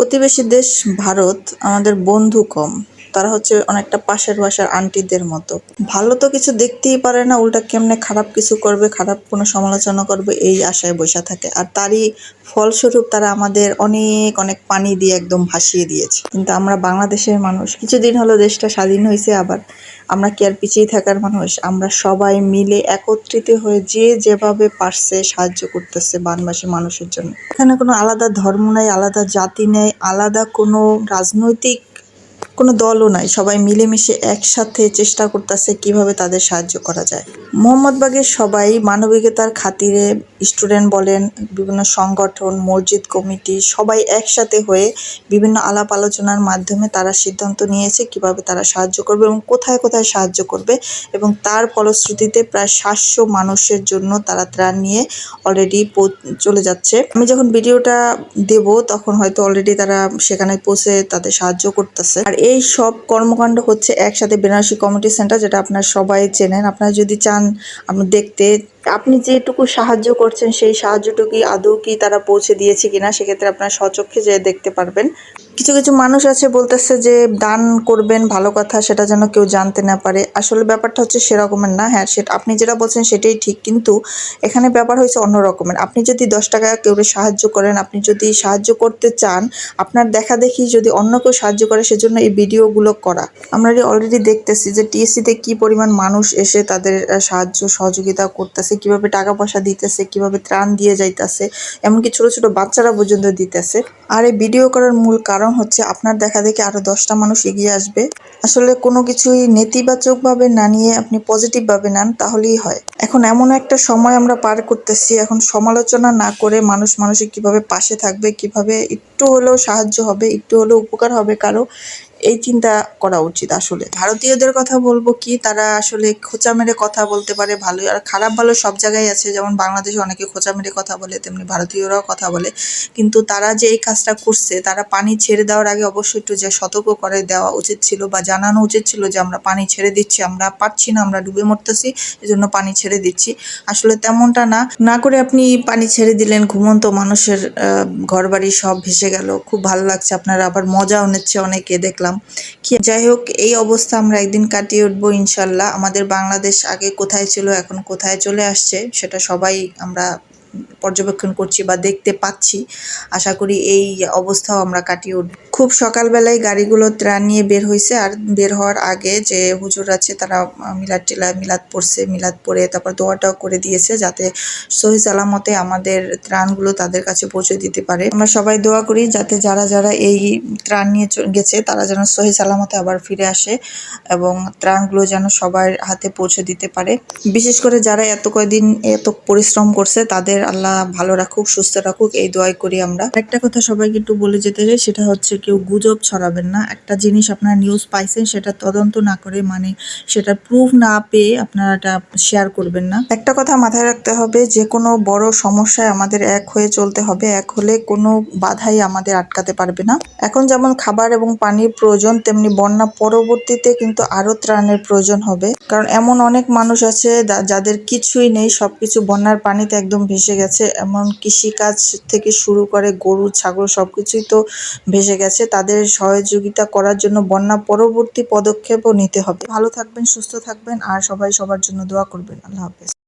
প্রতিবেশী দেশ ভারত আমাদের বন্ধু কম। তারা হচ্ছে অনেকটা পাশের বাসার আন্টিদের মতো। ভালো তো কিছু দেখতেই পারে না, উল্টা কেমনে খারাপ কিছু করবে, খারাপ কোনো সমালোচনা করবে, এই আশায় বসে থাকে। আর তারই ফলস্বরূপ তারা আমাদের অনেক অনেক পানি দিয়ে একদম ভাসিয়ে দিয়েছে। কিন্তু আমরা বাংলাদেশের মানুষ, কিছুদিন হলো দেশটা স্বাধীন হয়েছে আবার, আমরা কি আর পিছিয়ে থাকার মানুষ? আমরা সবাই মিলে একত্রিত হয়ে যে যেভাবে পারছে সাহায্য করতেছে বানবাসী মানুষের জন্য। এখানে কোনো আলাদা ধর্ম নেই, আলাদা জাতি নেই, আলাদা কোনো রাজনৈতিক কোনো দলও নাই। সবাই মিলেমিশে একসাথে চেষ্টা করতেছে কীভাবে তাদের সাহায্য করা যায়। মোহাম্মদবাগের সবাই মানবিকতার খাতিরে স্টুডেন্ট বলেন, বিভিন্ন সংগঠন, মসজিদ, কমিটি সবাই একসাথে হয়ে বিভিন্ন আলাপ আলোচনার মাধ্যমে তারা সিদ্ধান্ত নিয়েছে কীভাবে তারা সাহায্য করবে এবং কোথায় কোথায় সাহায্য করবে এবং তার ফলশ্রুতিতে প্রায় সাতশো মানুষের জন্য তারা ত্রাণ নিয়ে অলরেডি চলে যাচ্ছে। আমি যখন ভিডিওটা দেব তখন হয়তো অলরেডি তারা সেখানে পৌঁছে তাদের সাহায্য করতেছে। আর এই সব কর্মকাণ্ড হচ্ছে একসাথে বেনারসি কমিউনিটি সেন্টার, যেটা আপনারা সবাই চেনেন। আপনারা যদি চান, আপনি দেখতে আপনি যেটুকু সাহায্য করছেন, সেই সাহায্যটুকু আদৌ কি তারা পৌঁছে দিয়েছে কিনা, সেক্ষেত্রে আপনার স্বচক্ষে যেয়ে দেখতে পারবেন। কিছু কিছু মানুষ আছে বলতেছে যে, দান করবেন, ভালো কথা, সেটা যেন কেউ জানতে না পারে। আসলে ব্যাপারটা হচ্ছে সেরকমের না। হ্যাঁ সেটা, আপনি যেটা বলছেন, সেটাই ঠিক। কিন্তু এখানে ব্যাপার হয়েছে অন্য রকমের। আপনি যদি দশ টাকা কেউ সাহায্য করেন, আপনি যদি সাহায্য করতে চান, আপনার দেখা দেখি যদি অন্য কেউ সাহায্য করে, সেজন্য এই ভিডিওগুলো করা। আমরা অলরেডি দেখতেছি যে টিএসসিতে কি পরিমাণ মানুষ এসে তাদের সাহায্য সহযোগিতা করতেছে কীভাবে টাকা পয়সা দিতেছে, কীভাবে ত্রাণ দিয়ে যাইতেছে, এমনকি ছোট ছোট বাচ্চারা পর্যন্ত দিতেছে। আর এই ভিডিও করার মূল কারণ হচ্ছে আপনার দেখা দেখে আরও দশটা মানুষ এগিয়ে আসবে। আসলে কোনো কিছুই নেতিবাচকভাবে না নিয়ে আপনি পজিটিভভাবে নেন, তাহলেই হয়। এখন এমন একটা সময় আমরা পার করতেছি, এখন সমালোচনা না করে মানুষ মানুষের কীভাবে পাশে থাকবে, কীভাবে একটু হলেও সাহায্য হবে, একটু হলেও উপকার হবে কারও এই চিন্তা করা উচিত আসলে। ভারতীয়দের কথা বলব কি, তারা আসলে খোঁচা মেরে কথা বলতে পারে ভালোই আর খারাপ ভালো সব জায়গায় আছে। যেমন বাংলাদেশে অনেকে খোঁচা মেরে কথা বলে, তেমনি ভারতীয়রাও কথা বলে। কিন্তু তারা যে এই কাজটা করছে, তারা পানি ছেড়ে দেওয়ার আগে অবশ্যই একটু যে সতর্ক করে দেওয়া উচিত ছিল বা জানানো উচিত ছিল যে আমরা পানি ছেড়ে দিচ্ছি, আমরা পাচ্ছি না, আমরা ডুবে মরতেছি, এজন্য পানি ছেড়ে দিচ্ছি। আসলে তেমনটা না। না করে আপনি পানি ছেড়ে দিলেন, ঘুমন্ত মানুষের ঘর বাড়ি সব ভেসে গেল। খুব ভালো লাগছে, আপনারা আবার মজাও নিচ্ছে অনেকে, দেখলাম। করলাম কি, যাই হোক, এই অবস্থা আমরা একদিন কাটিয়ে উঠবো ইনশাল্লাহ। আমাদের বাংলাদেশ আগে কোথায় ছিল, এখন কোথায় চলে আসছে, সেটা সবাই আমরা পর্যবেক্ষণ করছি বা দেখতে পাচ্ছি। আশা করি এই অবস্থাও আমরা কাটিয়ে উঠব। খুব সকালবেলায় গাড়িগুলো ত্রাণ নিয়ে বের হয়েছে আর বের হওয়ার আগে যে হুজুর আছে তারা মিলাদ টিলা, মিলাদ পড়ছে, মিলাদ পড়ে তারপর দোয়াটাও করে দিয়েছে যাতে সহি সালামতে আমাদের ত্রাণগুলো তাদের কাছে পৌঁছে দিতে পারে। আমরা সবাই দোয়া করি যাতে যারা যারা এই ত্রাণ নিয়ে গেছে তারা যেন সহি সালামতে আবার ফিরে আসে এবং ত্রাণগুলো যেন সবার হাতে পৌঁছে দিতে পারে। বিশেষ করে যারা এত কয়দিন এত পরিশ্রম করছে তাদের আল্লাহ ভালো রাখুক, সুস্থ রাখুক, এই দোয়াই করি আমরা। একটা কথা সবাইকে একটু বলে যেতে চাই, সেটা হচ্ছে কেউ গুজব ছড়াবেন না। একটা জিনিস আপনারা নিউজ পাইছেন, সেটা তদন্ত না করে মানে সেটা প্রুফ না পেয়ে আপনারা এটা শেয়ার করবেন না। একটা কথা মাথায় রাখতে হবে, যে কোনো বড় সমস্যায় আমাদের এক হয়ে চলতে হবে, এক হলে কোনো বাধাই আমাদের আটকাতে পারবে না। এখন যেমন খাবার এবং পানির প্রয়োজন, তেমনি বন্যা পরবর্তীতে কিন্তু আরও ত্রাণের প্রয়োজন হবে। কারণ এমন অনেক মানুষ আছে যাদের কিছুই নেই, সবকিছু বন্যার পানিতে একদম ভেসে গেছে, এমন কৃষিকাজ থেকে শুরু করে গরু, ছাগল সব কিছুই তো ভেসে গেছে। তাদের সহযোগিতা করার জন্য বন্যা পরবর্তী পদক্ষেপও নিতে হবে। ভালো থাকবেন, সুস্থ থাকবেন, আর সবাই সবার জন্য দোয়া করবেন। আল্লাহ হাফেজ।